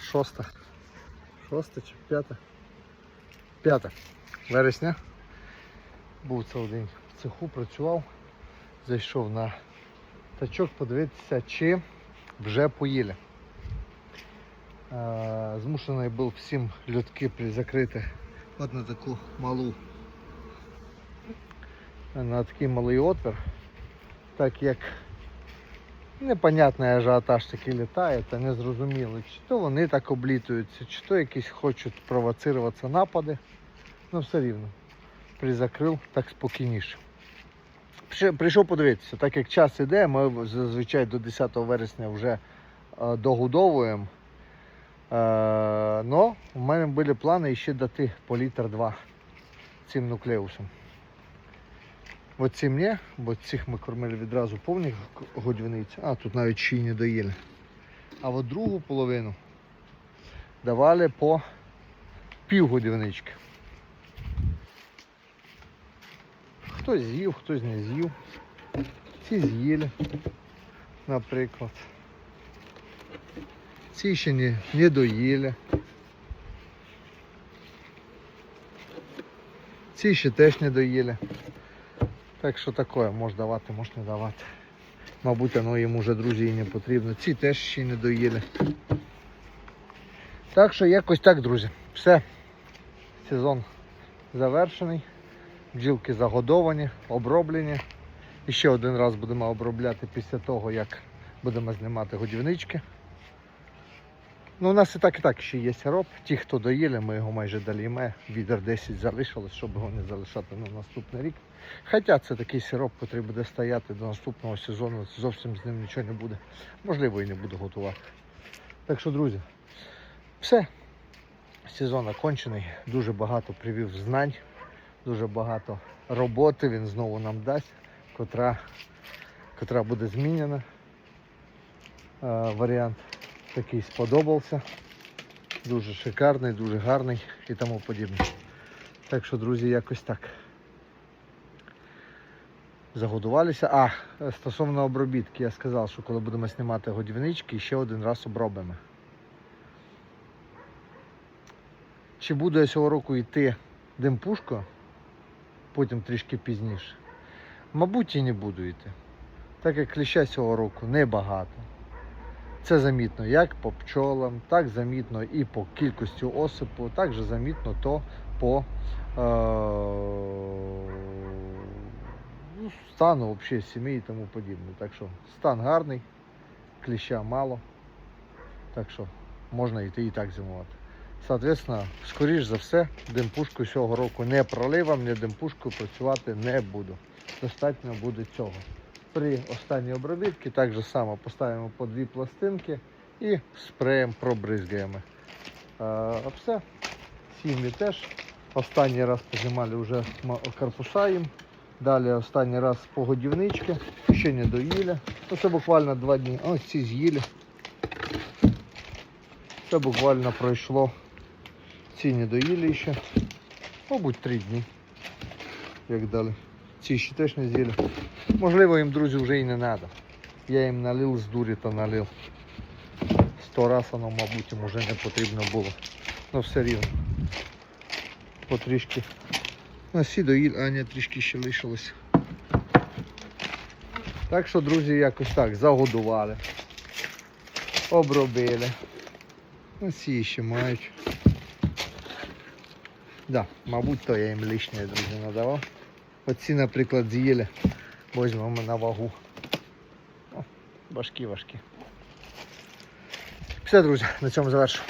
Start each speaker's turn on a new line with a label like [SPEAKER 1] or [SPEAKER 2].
[SPEAKER 1] шоста. Шоста чи п'ята? П'ята вересня. Був цілий день в цеху, працював. Зайшов на тачок подивитися, чи вже поїли. Змушений був всім льотки закрити от на таку малу на такий малий отвір, так як непонятний ажіотаж такий літає, та не зрозуміло, чи то вони так облітуються, чи то якісь хочуть провоцируватися напади. Ну все рівно. Призакрив так спокійніше. Прийшов подивитися, так як час іде, ми зазвичай до 10 вересня вже е, догодовуємо. Е, но в мене були плани ще дати по літр 2 цим нуклеусом. От ці ні, бо цих ми кормили відразу повних годівниць, а тут навіть ще не доїли. А от другу половину давали по пів годівнички. Хтось з'їв, хтось не з'їв. Ці з'їли, наприклад. Ці ще не, не доїли. Ці ще теж не доїли. Так що таке, може давати, може не давати. Мабуть, воно йому вже друзі і не потрібно. Ці теж ще не доїли. Так що якось так, друзі. Все. Сезон завершений. Бджілки загодовані, оброблені. І ще один раз будемо обробляти після того, як будемо знімати годівнички. Ну, у нас і так і так ще є сироп. Ті, хто доїли, ми його майже доліємо. Відер 10 залишилось, щоб його не залишати на наступний рік. Хоча це такий сироп, який буде стояти до наступного сезону, зовсім з ним нічого не буде. Можливо, і не буду готувати. Так що, друзі, все. Сезон окончений. Дуже багато привів знань, дуже багато роботи він знову нам дасть, котра, котра буде змінена. Е, варіант такий сподобався. Дуже шикарний, дуже гарний і тому подібне. Так що, друзі, якось так. Загодувалися. А, стосовно обробітки, я сказав, що коли будемо знімати годівнички, ще один раз обробимо. Чи буду я цього року йти димпушко, потім трішки пізніше? Мабуть, і не буду йти. Так як кліща цього року небагато. Це замітно як по пчолам, так замітно і по кількості осипу, так же замітно то по е- ну, стану взагалі сім'ї і тому подібне. Так що стан гарний, кліща мало. Так що можна йти і так зимувати. Соответственно, скоріш за все, димпушку цього року не проливом, не димпушкою працювати не буду. Достатньо буде цього. При останній обробітці так же само поставимо по дві пластинки і спреєм пробризгаємо. А, все. Сім'ї теж. Останній раз позимали вже корпуса їм. Далі останній раз по годівнички. Ще не доїли. Ну, це буквально два дні. Ось ці з'їли. Це буквально пройшло. Ці не доїли ще. Мабуть, три дні. Як далі. Ці ще теж не з'їли. Можливо, їм, друзі, вже і не треба. Я їм налив з дурі та налив. Сто раз воно, мабуть, їм вже не потрібно було. Ну все рівно. Потрішки. Ну, а ні, трішки ще лишилось. Так що, друзі, якось так, загодували. Обробили. Ось ці ще мають. Да, мабуть, то я їм лишнє, друзі, надавав. Оці, наприклад, з'їли. Возьмемо на вагу. О, важкі, важкі. Все, друзі, на цьому завершу.